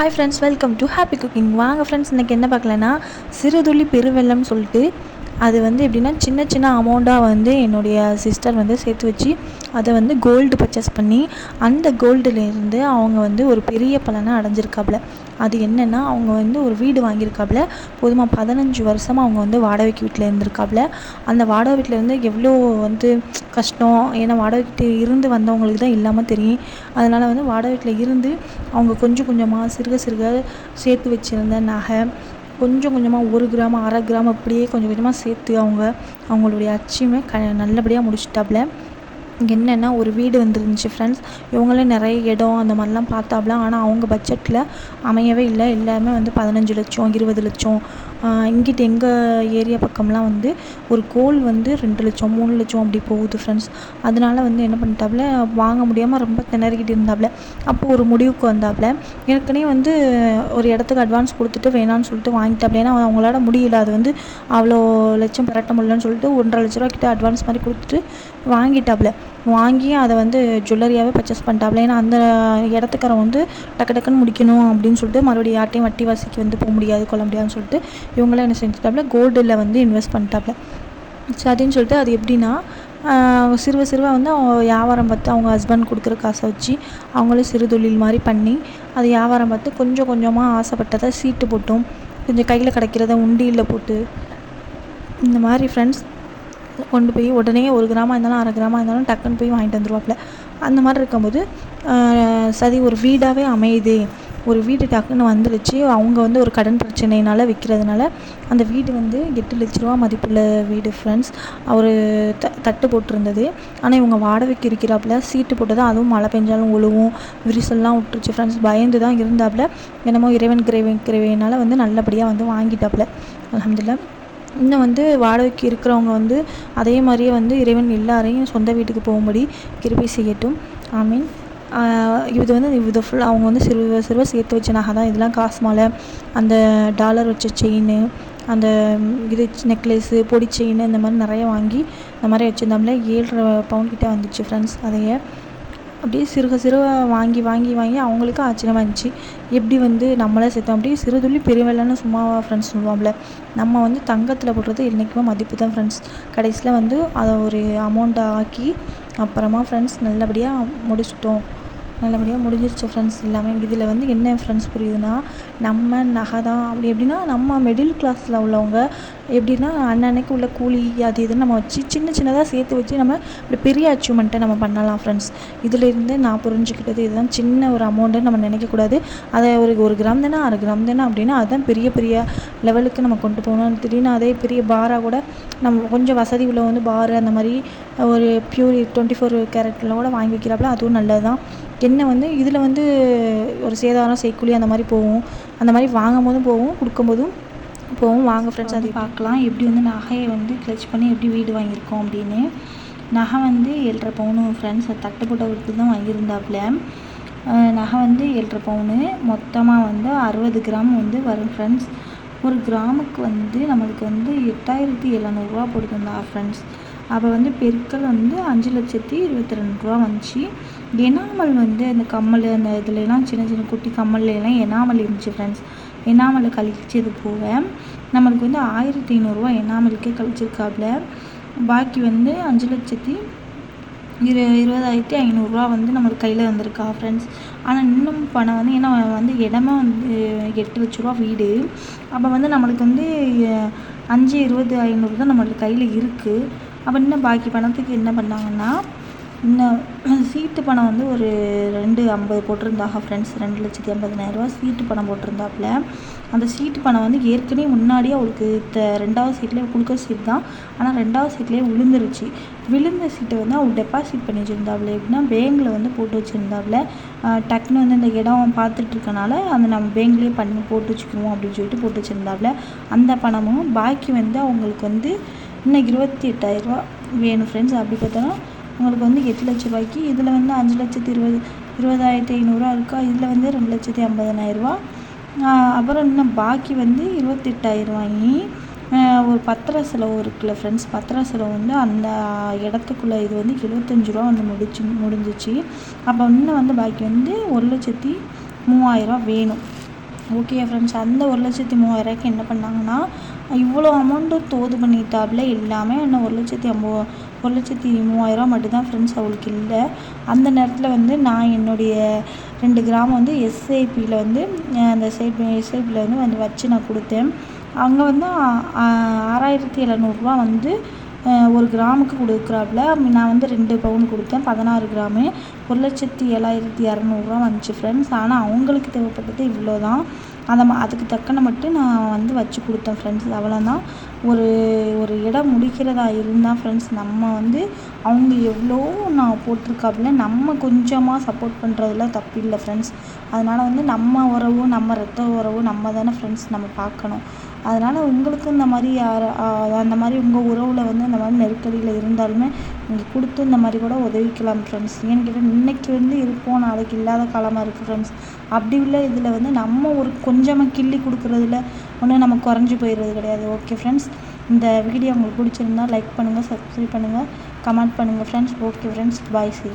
Hi friends welcome to happy cooking வாங்க friends இன்றைக்கி என்ன பார்க்கலன்னா சிறுதுளி பெருவெள்ளம்னு சொல்லிட்டு அது வந்து எப்படின்னா சின்ன சின்ன அமௌண்ட்டாக வந்து என்னுடைய சிஸ்டர் வந்து சேர்த்து வச்சு அதை வந்து கோல்டு பர்ச்சேஸ் பண்ணி அந்த கோல்டுலேருந்து அவங்க வந்து ஒரு பெரிய பலனை அடைஞ்சிருக்காப்புல அது என்னென்னா அவங்க வந்து ஒரு வீடு வாங்கியிருக்காப்புல போதுமாக பதினஞ்சு வருஷமாக அவங்க வந்து வாடகைக்கு வீட்டில் இருந்திருக்காப்புல அந்த வாடகை வீட்டில் இருந்து எவ்வளோ வந்து கஷ்டம் ஏன்னா வாடகை வீட்டில் இருந்து வந்தவங்களுக்கு தான் இல்லாமல் தெரியும். அதனால் வந்து வாடகை வீட்டில் இருந்து அவங்க கொஞ்சம் கொஞ்சமாக சிறுக சிறுக சேர்த்து வச்சுருந்த நகை கொஞ்சம் கொஞ்சமாக ஒரு கிராம் அரை கிராம் அப்படியே கொஞ்சம் கொஞ்சமாக சேர்த்து அவங்க அவங்களுடைய அச்சீவ்மே க நல்லபடியாக முடிச்சிட்டாப்புல என்னென்னா ஒரு வீடு வந்துருந்துச்சு ஃப்ரெண்ட்ஸ் இவங்களே நிறைய இடம் அந்த மாதிரிலாம் பார்த்தாப்புல ஆனால் அவங்க பட்ஜெட்டில் அமையவே இல்லை. எல்லாமே வந்து பதினஞ்சு லட்சம் இருபது லட்சம் இங்கிட்டு எங்கள் ஏரியா பக்கம்லாம் வந்து ஒரு கோல் வந்து ரெண்டு லட்சம் மூணு லட்சம் அப்படி போகுது ஃப்ரெண்ட்ஸ் அதனால வந்து என்ன பண்ணிட்டாப்புல வாங்க முடியாமல் ரொம்ப திணறிக்கிட்டு இருந்தாப்புல அப்போது ஒரு முடிவுக்கு வந்தாப்புல ஏற்கனவே வந்து ஒரு இடத்துக்கு அட்வான்ஸ் கொடுத்துட்டு வேணான்னு சொல்லிட்டு வாங்கிட்டாப்புல ஏன்னா அவங்களால முடியல. அது வந்து அவ்வளோ லட்சம் பெரட்ட முடியலன்னு சொல்லிட்டு ஒன்றரை லட்ச ரூபா கிட்ட அட்வான்ஸ் மாதிரி கொடுத்துட்டு வாங்கிட்டாப்புல வாங்கி அதை வந்து ஜுவல்லரியாகவே பர்ச்சேஸ் பண்ணிட்டாப்புல ஏன்னா அந்த இடத்துக்காரன் வந்து டக்கு டக்குன்னு முடிக்கணும் அப்படின்னு சொல்லிட்டு மறுபடியும் யார்ட்டையும் வட்டி வாசிக்கு வந்து போக முடியாது கொள்ள முடியாதுன்னு சொல்லிட்டு இவங்களாம் என்ன செஞ்சுட்டாப்புல கோல்டில் வந்து இன்வெஸ்ட் பண்ணிட்டாப்புல சரின்னு சொல்லிட்டு அது எப்படின்னா சிறுவ சிறுவ வந்து அவங்க வியாபாரம் பார்த்து அவங்க ஹஸ்பண்ட் கொடுக்குற காசை வச்சு அவங்களே சிறு தொழில் மாதிரி பண்ணி அது வியாபாரம் பார்த்து கொஞ்சம் கொஞ்சமாக ஆசைப்பட்டதை சீட்டு போட்டும் கொஞ்சம் கையில் கிடைக்கிறத உண்டியில் போட்டு இந்த மாதிரி ஃப்ரெண்ட்ஸ் கொண்டு போய் உடனே ஒரு கிராமாக இருந்தாலும் அரை கிராமாக இருந்தாலும் டக்குன்னு போய் வாங்கிட்டு வந்துருவாப்புல. அந்த மாதிரி இருக்கும்போது சரி ஒரு வீடாகவே அமையுது. ஒரு வீடு டக்குன்னு வந்துருச்சு. அவங்க வந்து ஒரு கடன் பிரச்சனையினால் விற்கிறதுனால அந்த வீடு வந்து எட்டு லட்ச ரூபா மதிப்புள்ள வீடு ஃப்ரெண்ட்ஸ் அவர் த தட்டு போட்டிருந்தது. ஆனால் இவங்க வாடகைக்கு இருக்கிறாப்புல. சீட்டு போட்டது அதுவும் மழை பெஞ்சாலும் ஒழுவும் விரிசல்லாம் விட்டுருச்சு ஃப்ரெண்ட்ஸ் பயந்து தான் இருந்தாப்புல. என்னமோ இறைவன் கிரைவன் கிரைவினால் வந்து நல்லபடியாக வந்து வாங்கிட்டாப்புல. அலமதுல்லா இன்னும் வந்து வாடகைக்கு இருக்கிறவங்க வந்து அதே மாதிரியே வந்து இறைவன் எல்லாரையும் சொந்த வீட்டுக்கு போகும்படி கிருபை செய்யட்டும். ஐ மீன் இது வந்து இது ஃபுல் அவங்க வந்து சிறுவ சிறுவ சேர்த்து வச்ச நகை தான். இதெல்லாம் காசு மாலை அந்த டாலர் வச்ச செயின் அந்த இது நெக்லஸ்ஸு பொடி செயின் இந்த மாதிரி நிறைய வாங்கி இந்த மாதிரி வச்சுருந்தோம்ல ஏழரை பவுன் கிட்டே வந்துச்சு ஃப்ரெண்ட்ஸ் அதையே. அப்படியே சிறுக சிறுக வாங்கி வாங்கி வாங்கி அவங்களுக்கும் ஆச்சரியமாக இருந்துச்சு. எப்படி வந்து நம்மளே சேர்த்தோம்? அப்படியே சிறுதுளி பெரியவெள்ளன்னு சும்மாவா ஃப்ரெண்ட்ஸ் சொல்லுவோம்ல நம்ம வந்து தங்கத்தில் போடுறது என்றைக்குமே மதிப்பு தான் ஃப்ரெண்ட்ஸ் கடைசியில் வந்து அதை ஒரு அமௌண்ட்டை ஆக்கி அப்புறமா ஃப்ரெண்ட்ஸ் நல்லபடியாக முடிச்சிட்டோம். நல்லபடியாக முடிஞ்சிருச்சு ஃப்ரெண்ட்ஸ் எல்லாமே. இதில் வந்து என்ன ஃப்ரெண்ட்ஸ் புரியுதுன்னா நம்ம நகை தான். அப்படி எப்படின்னா நம்ம மிடில் கிளாஸில் உள்ளவங்க எப்படின்னா அன்னன்னைக்கு உள்ள கூலி அது இதுன்னு நம்ம வச்சு சின்ன சின்னதாக சேர்த்து வச்சு நம்ம ஒரு பெரிய அச்சீவ்மெண்ட்டை நம்ம பண்ணலாம் ஃப்ரெண்ட்ஸ் இதிலேருந்து நான் புரிஞ்சுக்கிட்டது இதுதான். சின்ன ஒரு அமௌண்ட்டுன்னு நம்ம நினைக்கக்கூடாது. அதை ஒரு ஒரு கிராம் தானே அரை கிராம் தானே அப்படின்னா அதுதான் பெரிய பெரிய லெவலுக்கு நம்ம கொண்டு போகணும். திடீர்னு அதே பெரிய பாராக கூட நம்ம கொஞ்சம் வசதி உள்ள வந்து பார் அந்த மாதிரி ஒரு பியூர் டுவெண்ட்டி ஃபோர் கேரட்டில் கூட வாங்கி வைக்கிறாப்புல அதுவும் நல்லது தான் என்ன வந்து இதில் வந்து ஒரு சேதாரம் செய்கூலி அந்த மாதிரி போகும். அந்த மாதிரி வாங்கும் போதும் போகும் கொடுக்கும்போதும் போவோம். வாங்க ஃப்ரெண்ட்ஸ் அது பார்க்கலாம். எப்படி வந்து நகையை வந்து கிளச் பண்ணி எப்படி வீடு வாங்கியிருக்கோம் அப்படின்னு. நகை வந்து ஏழரை பவுனு ஃப்ரெண்ட்ஸ் தட்டு போட்ட விட்டு தான் வாங்கியிருந்தாப்புல. நகை வந்து ஏழரை பவுனு. மொத்தமாக வந்து அறுபது கிராம் வந்து வரும் ஃப்ரெண்ட்ஸ் ஒரு கிராமுக்கு வந்து நம்மளுக்கு வந்து எட்டாயிரத்தி எழுநூறுவா போட்டுருந்தா ஃப்ரெண்ட்ஸ் அப்போ வந்து பெருக்கள் வந்து அஞ்சு லட்சத்தி இருபத்தி ரெண்டு ரூபா வந்துச்சு. எனாமல் வந்து அந்த கம்மல் அந்த இதுலலாம் சின்ன சின்ன குட்டி கம்மல்லாம் எனாமல் இருந்துச்சு ஃப்ரெண்ட்ஸ் எனாமல் கழிச்சது போக நம்மளுக்கு வந்து ஆயிரத்தி ஐநூறுரூவா எண்ணாமலுக்கே கழிச்சிருக்காப்புல பாக்கி வந்து அஞ்சு லட்சத்தி இரு இருபதாயிரத்தி ஐநூறுரூவா வந்து நம்மளுக்கு கையில் வந்திருக்கா ஃப்ரெண்ட்ஸ் ஆனால் இன்னும் பணம் வந்து ஏன்னா வந்து இடமே வந்து எட்டு லட்ச ரூபா வீடு. அப்போ வந்து நம்மளுக்கு வந்து அஞ்சு இருபது ஐநூறு தான் நம்மளுக்கு கையில் இருக்குது அப்போ இன்னும் பாக்கி பணத்துக்கு என்ன பண்ணாங்கன்னா இன்னும் சீட்டு பணம் வந்து ஒரு ரெண்டு ஐம்பது போட்டிருந்தாங்க ஃப்ரெண்ட்ஸ் ரெண்டு லட்சத்தி ஐம்பதினாயிரரூவா சீட்டு பணம் போட்டிருந்தாப்புல. அந்த சீட்டு பணம் வந்து ஏற்கனவே முன்னாடியே அவளுக்கு த ரெண்டாவது சீட்லேயே கொடுக்க சீட் தான். ஆனால் ரெண்டாவது சீட்லேயே விழுந்துருச்சு. விழுந்த சீட்டை வந்து அவள் டெபாசிட் பண்ணி வச்சுருந்தாப்புல. எப்படின்னா பேங்கில் வந்து போட்டு வச்சுருந்தாப்புல. டக்குன்னு வந்து இந்த இடம் பார்த்துட்டு இருக்கனால அந்த நம்ம பேங்க்லேயே பண்ணி போட்டு வச்சுக்குவோம் அப்படின்னு சொல்லிட்டு போட்டு வச்சுருந்தாப்புல. அந்த பணமும் பாக்கி வந்து அவங்களுக்கு வந்து இன்னும் இருபத்தி எட்டாயிரரூவா வேணும் ஃப்ரெண்ட்ஸ் அப்படி பார்த்தோன்னா உங்களுக்கு வந்து எட்டு லட்ச ரூபாய்க்கு. இதில் வந்து அஞ்சு லட்சத்தி இருபது இருபதாயிரத்தி ஐநூறுரூவா இருக்கா? இதில் வந்து ரெண்டு லட்சத்தி ஐம்பதனாயிரரூவா அப்புறம் இன்னும் பாக்கி வந்து இருபத்தெட்டாயிரரூவாயி ஒரு பத்திர செலவு இருக்குல்ல ஃப்ரெண்ட்ஸ் பத்திர செலவு வந்து அந்த இடத்துக்குள்ள இது வந்து எழுபத்தஞ்சு ரூபா வந்து முடிச்சு முடிஞ்சிச்சு. அப்போ இன்னும் வந்து பாக்கி வந்து ஒரு லட்சத்தி மூவாயிரரூவா வேணும். ஓகே ஃப்ரெண்ட்ஸ் அந்த ஒரு லட்சத்தி மூவாயிரரூவாய்க்கு என்ன பண்ணாங்கன்னா இவ்வளோ அமௌண்ட்டு தோது பண்ணிட்டாப்புல எல்லாமே என்ன ஒரு லட்சத்தி ஐம்பது ஒரு லட்சத்தி மூவாயிரரூவா மட்டும்தான் ஃப்ரெண்ட்ஸ் அவளுக்கு இல்லை. அந்த நேரத்தில் வந்து நான் என்னுடைய ரெண்டு கிராம் வந்து எஸ்ஐபியில் வந்து அந்த சைட் எஸ்ஐபியில் வந்து வந்து வச்சு நான் கொடுத்தேன். அங்கே வந்து ஆறாயிரத்தி எழுநூறுபா வந்து ஒரு கிராமுக்கு கொடுக்குறாப்புல. நான் வந்து ரெண்டு பவுன் கொடுத்தேன். பதினாறு கிராமு. ஒரு லட்சத்தி ஏழாயிரத்தி இரநூறுவா வந்துச்சு ஃப்ரெண்ட்ஸ் ஆனால் அவங்களுக்கு தேவைப்பட்டது இவ்வளோ தான் அந்த அதுக்கு தக்கன மட்டும் நான் வந்து வச்சு கொடுத்தேன் ஃப்ரெண்ட்ஸ் அவ்வளோதான். ஒரு ஒரு இடம் முடிக்கிறதா இருந்தால் ஃப்ரெண்ட்ஸ் நம்ம வந்து அவங்க எவ்வளோ நான் போட்டிருக்காப்புல நம்ம கொஞ்சமாக சப்போர்ட் பண்ணுறதுல தப்பு இல்லை ஃப்ரெண்ட்ஸ் அதனால் வந்து நம்ம உறவு நம்ம ரத்த உறவு நம்ம தானே ஃப்ரெண்ட்ஸ் நம்ம பார்க்கணும். அதனால் உங்களுக்கும் இந்த மாதிரி யார் அந்த மாதிரி உங்கள் உறவில் வந்து இந்த மாதிரி நெருக்கடியில் இருந்தாலுமே நீங்கள் கொடுத்து இந்த மாதிரி கூட உதவிக்கலாம் ஃப்ரெண்ட்ஸ் ஏன்னு கேட்டால் இன்றைக்கி வந்து இருப்போம் நாளைக்கு இல்லாத காலமாக இருக்குது ஃப்ரெண்ட்ஸ் அப்படி உள்ள இதில் வந்து நம்ம ஒரு கொஞ்சமாக கிள்ளி கொடுக்குறதுல ஒன்றும் நம்ம குறைஞ்சி போயிடுறது கிடையாது. ஓகே ஃப்ரெண்ட்ஸ் இந்த வீடியோ உங்களுக்கு பிடிச்சிருந்தா லைக் பண்ணுங்கள் சப்ஸ்கிரைப் பண்ணுங்கள் கமெண்ட் பண்ணுங்கள் friends okay friends bye see